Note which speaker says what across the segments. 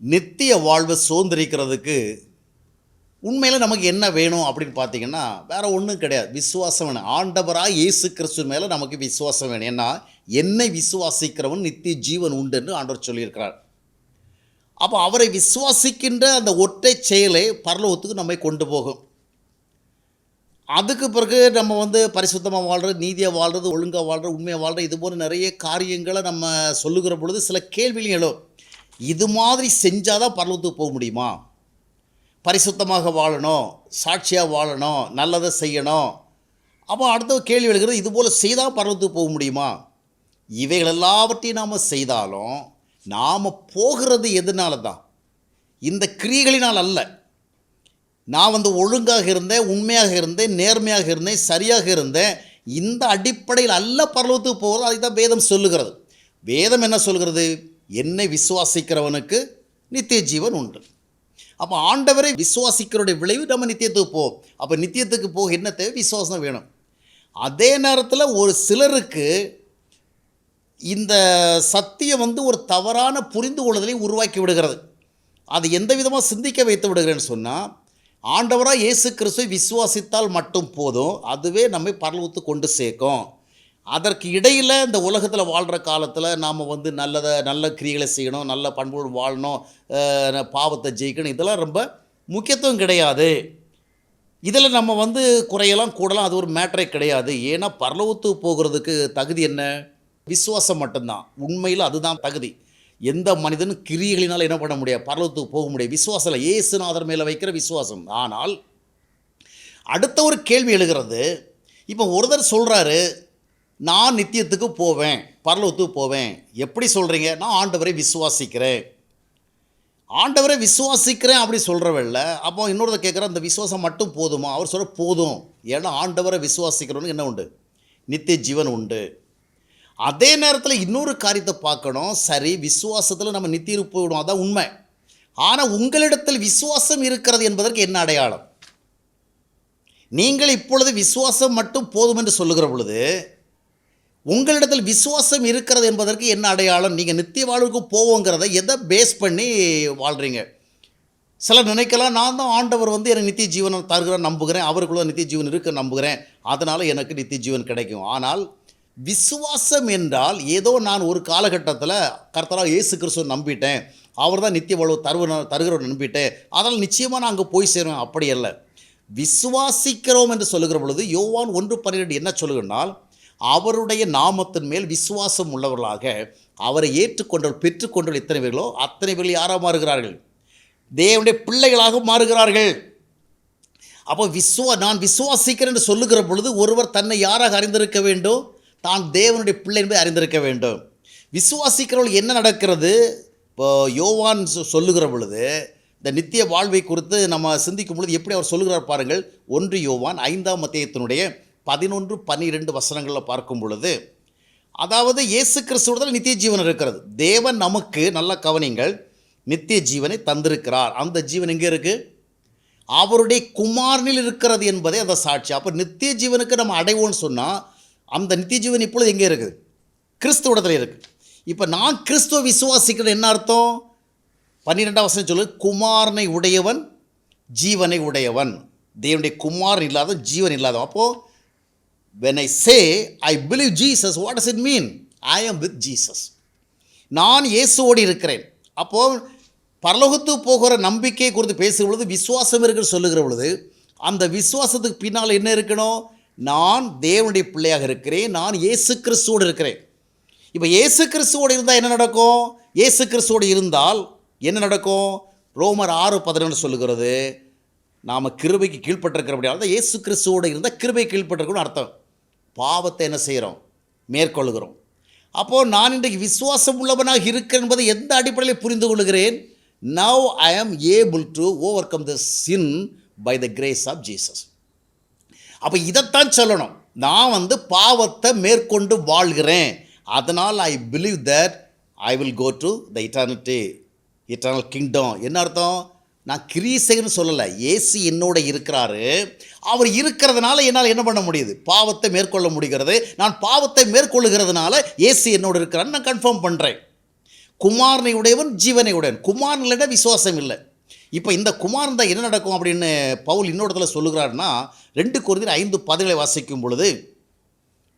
Speaker 1: நித்திய வாழ்வை சுதந்திரிக்கிறதுக்கு உண்மையில் நமக்கு என்ன வேணும் அப்படின்னு பார்த்தீங்கன்னா வேறு ஒன்றும் கிடையாது. விசுவாசம் வேணும். ஆண்டவராக இயேசு கிறிஸ்து மேலே நமக்கு விசுவாசம் வேணும். ஏன்னா என்னை விசுவாசிக்கிறவன் நித்திய ஜீவன் உண்டுன்னு ஆண்டவர் சொல்லியிருக்கிறார். அப்போ அவரை விசுவாசிக்கின்ற அந்த ஒற்றை செயலை பரலோகத்துக்கு நம்மை கொண்டு போகும். அதுக்கு பிறகு நம்ம வந்து பரிசுத்தமாக வாழ்கிறது நீதியாக வாழ்கிறது ஒழுங்காக வாழ்கிறது உண்மையாக வாழ்கிறது இது போன்ற நிறைய காரியங்களை நம்ம சொல்லுகிற பொழுது சில கேள்விகளும் எழும். இது மாதிரி செஞ்சால் தான் பரலோகத்துக்கு போக முடியுமா? பரிசுத்தமாக வாழணும் சாட்சியாக வாழணும் நல்லதை செய்யணும். அப்போ அடுத்த கேள்வி எழுகிறது இது போல் செய்தால் பரலோகத்துக்கு போக முடியுமா? இவைகள் எல்லாவற்றையும் நாம் செய்தாலும் நாம் போகிறது எதனால தான் இந்த கிரியைகளினால் அல்ல. நான் வந்து ஒழுங்காக இருந்தேன் உண்மையாக இருந்தேன் நேர்மையாக இருந்தேன் சரியாக இருந்தேன். இந்த அடிப்படையில் அல்ல பரலோகத்துக்கு போகிறது அதை தான் வேதம் சொல்லுகிறது. வேதம் என்ன சொல்கிறது? என்னை விசுவாசிக்கிறவனுக்கு நித்திய ஜீவன் உண்டு. அப்போ ஆண்டவரை விசுவாசிக்கிறோடைய விளைவு நம்ம நித்தியத்துக்கு போவோம் அப்போ நித்தியத்துக்கு போக என்ன தேவை? விசுவாசம் வேணும். அதே நேரத்தில் ஒரு சிலருக்கு இந்த சத்தியம் வந்து ஒரு தவறான புரிந்து கொள்ளுதலை உருவாக்கி விடுகிறது. அது எந்த விதமாக சிந்திக்க வைத்து விடுகிறேன்னு சொன்னால் ஆண்டவராக இயேசு கிறிஸ்துவை விசுவாசித்தால் மட்டும் போதும் அதுவே நம்மை பரலவத்து கொண்டு சேர்க்கும். அதற்கு இடையில் இந்த உலகத்தில் வாழ்கிற காலத்தில் நாம் வந்து நல்லதை நல்ல கிரிகளை செய்யணும் நல்ல பண்புகள் வாழணும் பாவத்தை ஜெயிக்கணும் இதெல்லாம் ரொம்ப முக்கியத்துவம் கிடையாது. இதில் நம்ம வந்து குறையலாம் கூடலாம் அது ஒரு மேட்டரே கிடையாது. ஏன்னா பரலோகத்துக்கு போகிறதுக்கு தகுதி என்ன? விசுவாசம் மட்டும்தான். உண்மையில் அதுதான் தகுதி. எந்த மனிதனும் கிரியைகளினால் என்ன பண்ண முடியாது? பரலோகத்துக்கு போக முடியாது. விசுவாசம் இல்லை. இயேசுநாதர் மேலே வைக்கிற விசுவாசம். ஆனால் அடுத்த ஒரு கேள்வி எழுகிறது. இப்போ ஒருத்தர் சொல்கிறாரு நான் நித்தியத்துக்கு போவேன் பரலோகத்துக்கு போவேன். எப்படி சொல்கிறீங்க நான் ஆண்டவரை விசுவாசிக்கிறேன். ஆண்டவரை விசுவாசிக்கிறேன் அப்படி சொல்கிறவல்ல அப்போ இன்னொருத்த கேட்குற அந்த விசுவாசம் மட்டும் போதுமா? அவர் சொல்கிற போதும். ஏன்னா ஆண்டவரை விசுவாசிக்கிறோன்னு என்ன உண்டு? நித்திய ஜீவன் உண்டு. அதே நேரத்தில் இன்னொரு காரியத்தை பார்க்கணும். சரி விசுவாசத்தில் நம்ம நித்திய போயிடுவோம் விடும் அதான் உண்மை. ஆனால் உங்களிடத்தில் விசுவாசம் இருக்கிறது என்பதற்கு என்ன அடையாளம்? நீங்கள் இப்பொழுது விசுவாசம் மட்டும் போதும் என்று சொல்லுகிற பொழுது உங்களிடத்தில் விசுவாசம் இருக்கிறது என்பதற்கு என்ன அடையாளம்? நீங்கள் நித்திய வாழ்வுக்கு போவோங்கிறத எதை பேஸ் பண்ணி வாழ்கிறீங்க சிலர் நினைக்கலாம் நான் தான் ஆண்டவர் வந்து எனக்கு நித்திய ஜீவனம் தருகிறேன் நம்புகிறேன். அவருக்குள்ள நித்திய ஜீவன் இருக்க நம்புகிறேன். அதனால் எனக்கு நித்திய ஜீவன் கிடைக்கும். ஆனால் விசுவாசம் என்றால் ஏதோ நான் ஒரு காலகட்டத்தில் கர்த்தராக இயேசு கிறிஸ்துவ நம்பிட்டேன். அவர் தான் நித்திய வாழ்வு தருவ தருகிறவர் நம்பிட்டேன். அதனால் நிச்சயமாக நான் அங்கே போய் சேருவேன். அப்படி அல்ல. விசுவாசிக்கிறோம் என்று சொல்லுகிற பொழுது யோவான் ஒன்று பன்னிரெண்டு என்ன சொல்லுகிறால் அவருடைய நாமத்தின் மேல் விசுவாசம் உள்ளவர்களாக அவரை ஏற்றுக்கொண்டவர் பெற்றுக்கொண்டவர் எத்தனை பேர்களோ அத்தனை பேர்கள் யாராக மாறுகிறார்கள். தேவனுடைய பிள்ளைகளாக மாறுகிறார்கள். அப்போ விஸ்வா நான் விசுவாசிக்கிறேன் என்று சொல்லுகிற பொழுது ஒருவர் தன்னை யாராக அறிந்திருக்க வேண்டும்? தான் தேவனுடைய பிள்ளை என்பதை அறிந்திருக்க வேண்டும். விசுவாசிக்கிறவள் என்ன நடக்கிறது? இப்போ யோவான் சொ- சொல்லுகிற பொழுது இந்த நித்திய வாழ்வை குறித்து நம்ம சிந்திக்கும் பொழுது எப்படி அவர் சொல்லுகிறார் பாருங்கள். ஒன்று யோவான் ஐந்தாம் மத்தியத்தினுடைய பதினொன்று பன்னிரெண்டு வசனங்களில் பார்க்கும் பொழுது அதாவது இயேசு கிறிஸ்துவோட நித்திய ஜீவன் இருக்கிறது. தேவன் நமக்கு நல்ல கவனிங்கள் நித்திய ஜீவனை தந்திருக்கிறார். அந்த ஜீவன் எங்கே இருக்குது அவருடைய குமாரனில் இருக்கிறது என்பதே அந்த சாட்சி. அப்போ நித்திய ஜீவனுக்கு நம்ம அடைவோம்னு சொன்னால் அந்த நித்திய ஜீவன் இப்பொழுது எங்கே இருக்குது? கிறிஸ்துவடத்தில் இருக்குது இப்போ நான் கிறிஸ்துவ விசுவாசிக்கிறது என்ன அர்த்தம்? பன்னிரெண்டாம் வசனம் சொல்லு குமாரனை உடையவன் ஜீவனை உடையவன். தேவனுடைய குமாரன் இல்லாத ஜீவன் இல்லாதவன். அப்போது when I say I believe Jesus what does it mean I am with Jesus நான் இயேசுவோடு இருக்கிறேன். அப்போது பரலோகத்து போகிற நம்பிக்கையை குறித்து பேசுகிற பொழுது விசுவாசம் இருக்கிற சொல்லுகிற பொழுது அந்த விசுவாசத்துக்கு பின்னால் என்ன இருக்கணும்? நான் தேவனுடைய பிள்ளையாக இருக்கிறேன். நான் இயேசு கிறிஸ்துவோடு இருக்கிறேன். இப்போ இயேசு கிறிஸ்துவோடு இருந்தால் என்ன நடக்கும்? இயேசு கிறிஸ்துவோடு இருந்தால் என்ன நடக்கும்? ரோமர் ஆறு பதினொன்று சொல்லுகிறது நாம் கிருபைக்கு கீழ்பட்டிருக்கிறபடியால் தான் இயேசு கிறிஸ்துவோடு இருந்தால் கிருபை கீழ்பட்டிருக்கணும்னு அர்த்தம். பாவத்தை என்ன செய்கிறோம்? மேற்கொள்கிறோம். அப்போது நான் இன்றைக்கு விசுவாசம் உள்ளவனாக இருக்கிறேன் என்பதை எந்த அடிப்படையில் புரிந்து கொள்கிறேன்? Now I am able to overcome the sin by the grace of Jesus அப்போ இதைத்தான் சொல்லணும். நான் வந்து பாவத்தை மேற்கொண்டு வாழ்கிறேன். அதனால் I believe that I will go to the eternity eternal kingdom என்ன அர்த்தம்? நான் கிரீசைன்னு சொல்லலை ஏசு என்னோட இருக்கிறாரு. அவர் இருக்கிறதுனால என்னால் என்ன பண்ண முடியுது? பாவத்தை மேற்கொள்ள முடிகிறது. நான் பாவத்தை மேற்கொள்ளுகிறதுனால ஏசு என்னோட இருக்கிறான்னு நான் கன்ஃபார்ம் பண்ணுறேன் குமாரனை உடையவன் ஜீவனை உடையவன். குமாரனிட விசுவாசம் இல்லை. இப்போ இந்த குமாரன் தான் என்ன நடக்கும் அப்படின்னு பவுல் இன்னொரு இடத்துல சொல்லுகிறாருன்னா ரெண்டு குருதிர் ஐந்து பதவிகளை வாசிக்கும் பொழுது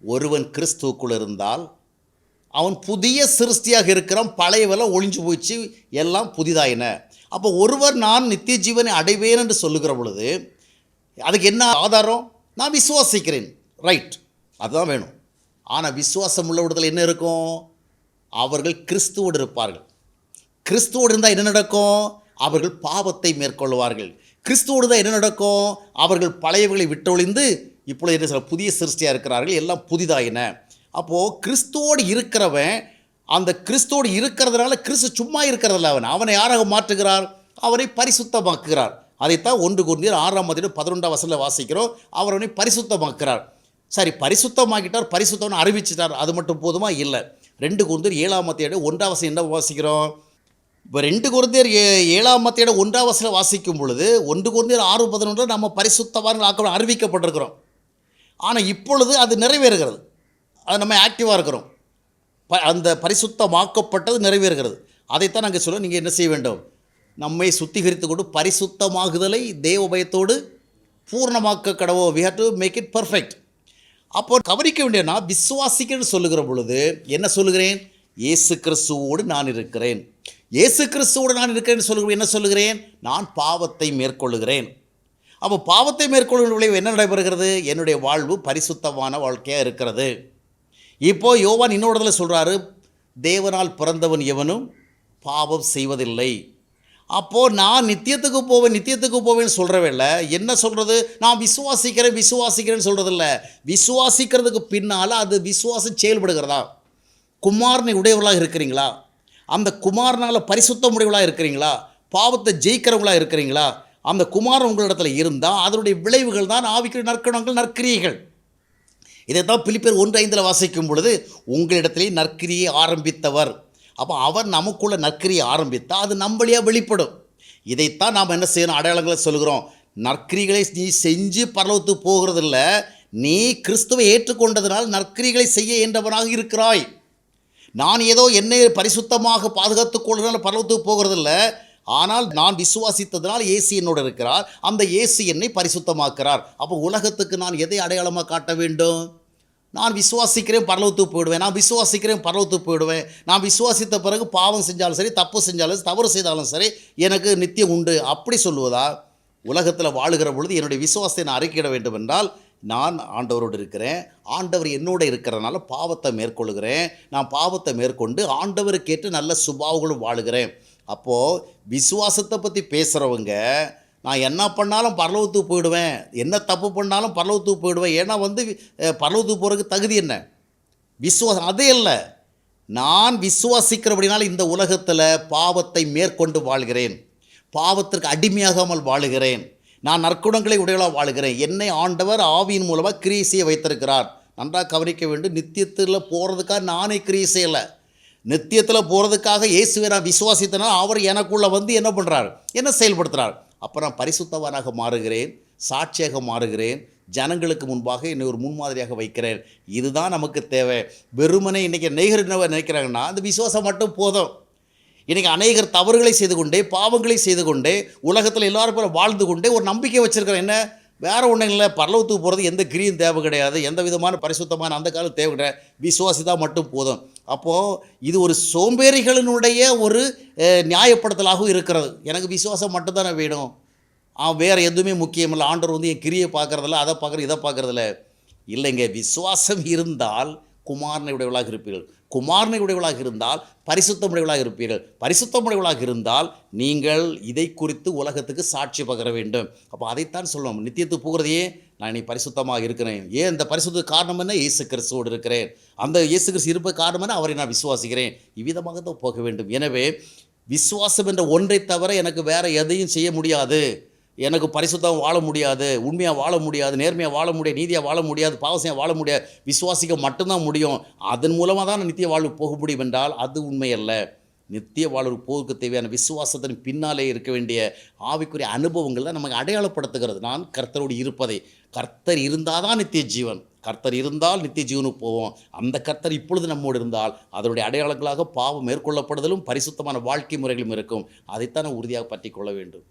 Speaker 1: ஒருவன் கிறிஸ்துவுக்குள் இருந்தால் அவன் புதிய சிருஷ்டியாக இருக்கிறான் பழையவெல்லாம் ஒளிஞ்சு போயிடுச்சு எல்லாம் புதிதாயின. அப்போ ஒருவர் நான் நித்திய ஜீவனை அடைவேன் என்று சொல்லுகிற பொழுது அதுக்கு என்ன ஆதாரம்? நான் விசுவாசிக்கிறேன். ரைட் அதுதான் வேணும். ஆனால் விசுவாசம் உள்ள என்ன இருக்கும்? அவர்கள் கிறிஸ்துவோடு இருப்பார்கள். கிறிஸ்துவோடு இருந்தால் என்ன நடக்கும்? அவர்கள் பாவத்தை மேற்கொள்வார்கள். கிறிஸ்துவோடு தான் என்ன நடக்கும்? அவர்கள் பழையவர்களை விட்டொழிந்து இப்பொழுது என்ன சொல்ல புதிய சிருஷ்டியாக இருக்கிறார்கள். எல்லாம் புதிதாயின. அப்போது கிறிஸ்துவோடு இருக்கிறவன் அந்த கிறிஸ்தோடு இருக்கிறதுனால கிறிஸ்து சும்மா இருக்கிறதில்ல அவன். அவனை யாராக மாற்றுகிறார்? அவனை பரிசுத்தமாக்குகிறார். அதைத்தான் ஒன்று குருந்தியர் ஆறாம் மதியம் பதினொன்றாம் வசனில் வாசிக்கிறோம். அவர் அவனை பரிசுத்தமாக்குறார் சரி பரிசுத்தமாக்கிட்டார் பரிசுத்தவனை அறிவிச்சிட்டார் அது மட்டும் போதுமா? இல்லை. ரெண்டு குருந்தர் ஏழாம் மத்தியோட ஒன்றாம் வசனம் என்ன வாசிக்கிறோம்? இப்போ ரெண்டு குருந்தியர் ஏ ஏழாம் மத்தியோட ஒன்றாம் வசனம் வாசிக்கும் பொழுது ஒன்று குருந்தியர் ஆறு பதினொன்று நம்ம பரிசுத்தவான்கள் ஆக்க அறிவிக்கப்பட்டிருக்கிறோம். ஆனால் இப்பொழுது அது நிறைவேறுகிறது. அது நம்ம ஆக்டிவாக இருக்கிறோம். ப அந்த பரிசுத்தமாக்கப்பட்டது நிறைவேறுகிறது. அதைத்தான் நாங்கள் சொல்லுவோம் நீங்கள் என்ன செய்ய வேண்டும்? நம்மை சுத்திகரித்து கொண்டு பரிசுத்தமாகுதலை தேவ பயத்தோடு பூர்ணமாக்க கடவோ? We have to make it perfect அப்போ கவனிக்க வேண்டியனா விசுவாசிக்கன்னு சொல்லுகிற பொழுது என்ன சொல்லுகிறேன்? இயேசு கிறிஸ்துவோடு நான் இருக்கிறேன். இயேசு கிறிஸ்துவோடு நான் இருக்கிறேன்னு சொல்லுகிறேன் என்ன சொல்லுகிறேன்? நான் பாவத்தை மேற்கொள்ளுகிறேன். அப்போ பாவத்தை மேற்கொள்ளுகிற விளைவு என்ன நடைபெறுகிறது? என்னுடைய வாழ்வு பரிசுத்தமான வாழ்க்கையாக இருக்கிறது. இப்போ யோவான் இன்னொரு இடத்துல சொல்கிறாரு தேவனால் பிறந்தவன் எவனும் பாவம் செய்வதில்லை. அப்போது நான் நித்தியத்துக்கு போவேன் நித்தியத்துக்கு போவேன்னு சொல்கிறவில்ல என்ன சொல்கிறது நான் விசுவாசிக்கிறேன் விசுவாசிக்கிறேன்னு சொல்கிறதில்ல விசுவாசிக்கிறதுக்கு பின்னால் அது விசுவாசம் செயல்படுகிறதா? குமாரனை உடையவர்களாக இருக்கிறீங்களா? அந்த குமாரனால் பரிசுத்தம் உடையவர்களாக இருக்கிறீங்களா? பாவத்தை ஜெயிக்கிறவங்களாக இருக்கிறீங்களா? அந்த குமாரன் உங்களிடத்தில் இருந்தால் அதனுடைய விளைவுகள் தான் ஆவிக்கிற நற்கணங்கள் நற்கிரியைகள். இதைத்தான் பிலிப்பேர் ஒன்று ஐந்தில் வாசிக்கும் பொழுது உங்களிடத்திலே நற்கிரியை ஆரம்பித்தவர். அப்போ அவர் நமக்குள்ள நற்கிரியை ஆரம்பித்தால் அது நம்மளியாக வெளிப்படும். இதைத்தான் நாம் என்ன செய்யணும்? அடையாளங்களை சொல்கிறோம் நற்கிரிகளை நீ செஞ்சு பரலவத்துக்கு போகிறதில்ல நீ கிறிஸ்துவை ஏற்றுக்கொண்டதனால் நற்கிரிகளை செய்ய என்றவனாக இருக்கிறாய். நான் ஏதோ என்னை பரிசுத்தமாக பாதுகாத்துக் கொள்கிறனால பரலவத்துக்கு போகிறதில்ல. ஆனால் நான் விசுவாசித்ததனால் ஏசி என்னோடு இருக்கிறார். அந்த ஏசி என்னை பரிசுத்தமாக்கிறார் அப்போ உலகத்துக்கு நான் எதை அடையாளமாக காட்ட வேண்டும்? நான் விசுவாசிக்கிறேன் பரலவத்துக்கு போயிடுவேன். நான் விசுவாசிக்கிறேன் பரலவத்துக்கு போயிடுவேன். நான் விசுவாசித்த பிறகு பாவம் செஞ்சாலும் சரி தப்பு செஞ்சாலும் சரி, தவறு செய்தாலும் சரி எனக்கு நித்தியம் உண்டு. அப்படி சொல்லுவதா? உலகத்தில் வாழுகிற பொழுது என்னுடைய விசுவாசத்தை நான் அறிக்கையிட வேண்டும் என்றால் நான் ஆண்டவரோடு இருக்கிறேன். ஆண்டவர் என்னோட இருக்கிறனால பாவத்தை மேற்கொள்கிறேன் நான் பாவத்தை மேற்கொண்டு ஆண்டவருக்கேற்று நல்ல சுபாவுகளும் வாழுகிறேன். அப்போது விசுவாசத்தை பற்றி பேசுகிறவங்க நான் என்ன பண்ணாலும் பரலவத்துக்கு போயிடுவேன் என்ன தப்பு பண்ணாலும் பரலவத்துக்கு போயிடுவேன் ஏன்னா வந்து பரலவத்துக்கு போகிறதுக்கு தகுதி என்ன? விசுவாசம் அதே இல்லை. நான் விசுவாசிக்கிறபடினால் இந்த உலகத்தில் பாவத்தை மேற்கொண்டு வாழ்கிறேன். பாவத்திற்கு அடிமையாகாமல் வாழுகிறேன். நான் நற்குணங்களை உடையலாக வாழுகிறேன். என்னை ஆண்டவர் ஆவியின் மூலமாக கிரியை செய்ய வைத்திருக்கிறார். நன்றாக கவனிக்க வேண்டும். நித்தியத்தில் போகிறதுக்காக நானே கிரியை செய்யலை நித்தியத்தில் போகிறதுக்காக இயேசுவை நான் விசுவாசித்தனால் அவர் எனக்குள்ளே வந்து என்ன பண்ணுறார் என்ன செயல்படுத்துகிறார் அப்போ நான் பரிசுத்தவனாக மாறுகிறேன் சாட்சியாக மாறுகிறேன் ஜனங்களுக்கு முன்பாக என்னை ஒரு முன்மாதிரியாக வைக்கிறேன். இதுதான் நமக்கு தேவை. வெறுமனே இன்றைக்கி நேகர் என்ன நினைக்கிறாங்கன்னா அந்த விசுவாசம் மட்டும் போதும். இன்றைக்கி அநேகர் தவறுகளை செய்து கொண்டே பாவங்களை செய்து கொண்டே உலகத்தில் எல்லாரும் வாழ்ந்து கொண்டே ஒரு நம்பிக்கை வச்சுருக்கிறேன் என்ன? வேறு ஒன்றும் இல்லை. பரலவத்துக்கு போகிறது எந்த கிரியும் தேவை கிடையாது. எந்த விதமான பரிசுத்தமான அந்த காலம் தேவை கிடையாது. விசுவாசித்தா மட்டும் போதும். அப்போது இது ஒரு சோம்பேறிகளினுடைய ஒரு நியாயப்படுத்தலாகவும் இருக்கிறது. எனக்கு விசுவாசம் மட்டும்தானே வேணும். ஆ வேறு எதுவுமே முக்கியம் இல்லை. ஆண்டவர் வந்து என் கிரியை பார்க்குறதில்ல அதை பார்க்குறது இதை பார்க்குறதில்ல. இல்லைங்க. விசுவாசம் இருந்தால் குமாரனை உடையவளாக இருப்பீர்கள். குமாரனை உடையவளாக இருந்தால் பரிசுத்த உடையவளாக இருப்பீர்கள். பரிசுத்த உடையவளாக இருந்தால் நீங்கள் இதை குறித்து உலகத்துக்கு சாட்சி பகர வேண்டும். அப்போ அதைத்தான் சொல்லணும் நித்தியத்துக்கு போகிறதையே நான் நீ பரிசுத்தமாக இருக்கிறேன். ஏன் இந்த பரிசுத்த காரணம் என்ன? இயேசு கிறிஸ்துவோடு இருக்கிறேன். அந்த இயேசு கிறிஸ்து இருப்ப காரணம் என்ன? அவரை நான் விசுவாசிக்கிறேன். இவ்விதமாக தான் போக வேண்டும். எனவே விசுவாசம் என்ற ஒன்றை தவிர எனக்கு வேறு எதையும் செய்ய முடியாது. எனக்கு பரிசுத்தம் வாழ முடியாது உண்மையாக வாழ முடியாது நேர்மையாக வாழ முடியாது நீதியாக வாழ முடியாது பாவசையாக வாழ முடியாது விசுவாசிக்க மட்டும்தான் முடியும். அதன் மூலமாக தான் நான் நித்திய வாழ்வு போக முடியும் என்றால் அது உண்மையல்ல நித்திய வாழ்வு போருக்கு தேவையான விசுவாசத்தின் பின்னாலே இருக்க வேண்டிய ஆவிக்குரிய அனுபவங்கள் தான் நமக்கு அடையாளப்படுத்துகிறது. நான் கர்த்தரோடு இருப்பதை. கர்த்தர் இருந்தால் தான் நித்திய ஜீவன். கர்த்தர் இருந்தால் நித்திய ஜீவனுக்கு போவோம். அந்த கர்த்தர் இப்பொழுது நம்மோடு இருந்தால் அதனுடைய அடையாளங்களாக பாவம் மேற்கொள்ளப்படுதலும் பரிசுத்தமான வாழ்க்கை முறைகளும் இருக்கும். அதைத்தான் உறுதியாக பற்றி கொள்ள வேண்டும்.